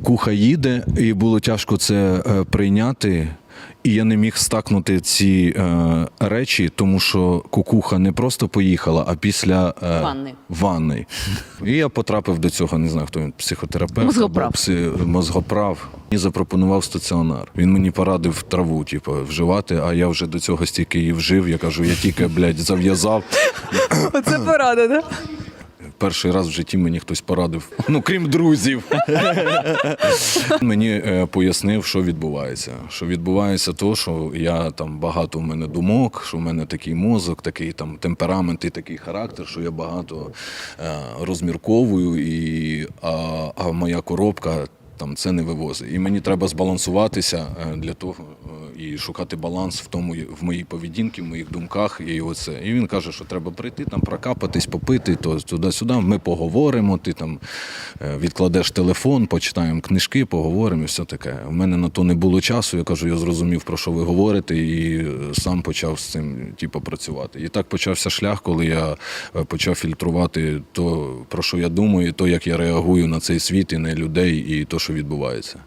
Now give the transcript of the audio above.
Куха їде, і було тяжко це е, прийняти. І я не міг стакнути ці е, речі, тому що кукуха не просто поїхала, а після е, Ванни. ванни. І я потрапив до цього, не знаю, хто він психотерапевт, Мозгоправ. пси, мозгоправ. І запропонував стаціонар. Він мені порадив траву, типу, вживати, а я вже до цього стільки її вжив. Я кажу, я тільки, блядь, зав'язав. Оце порада, да? Перший раз в житті мені хтось порадив, ну крім друзів. мені е, пояснив, що відбувається. Що відбувається то, що я там багато в мене думок, що в мене такий мозок, такий там темперамент і такий характер, що я багато е, розмірковую, і, а, а моя коробка. Там це не вивозить. І мені треба збалансуватися е, для того і шукати баланс в тому в моїй поведінці, в моїх думках. І оце. І він каже, що треба прийти, там прокапатись, попити, то туди-сюди. Ми поговоримо. Ти там е, відкладеш телефон, почитаємо книжки, поговоримо і все таке. У мене на то не було часу. Я кажу, я зрозумів, про що ви говорите, і е, сам почав з цим типу, працювати. І так почався шлях, коли я е, почав фільтрувати то, про що я думаю, то, як я реагую на цей світ і на людей, і то, що відбувається.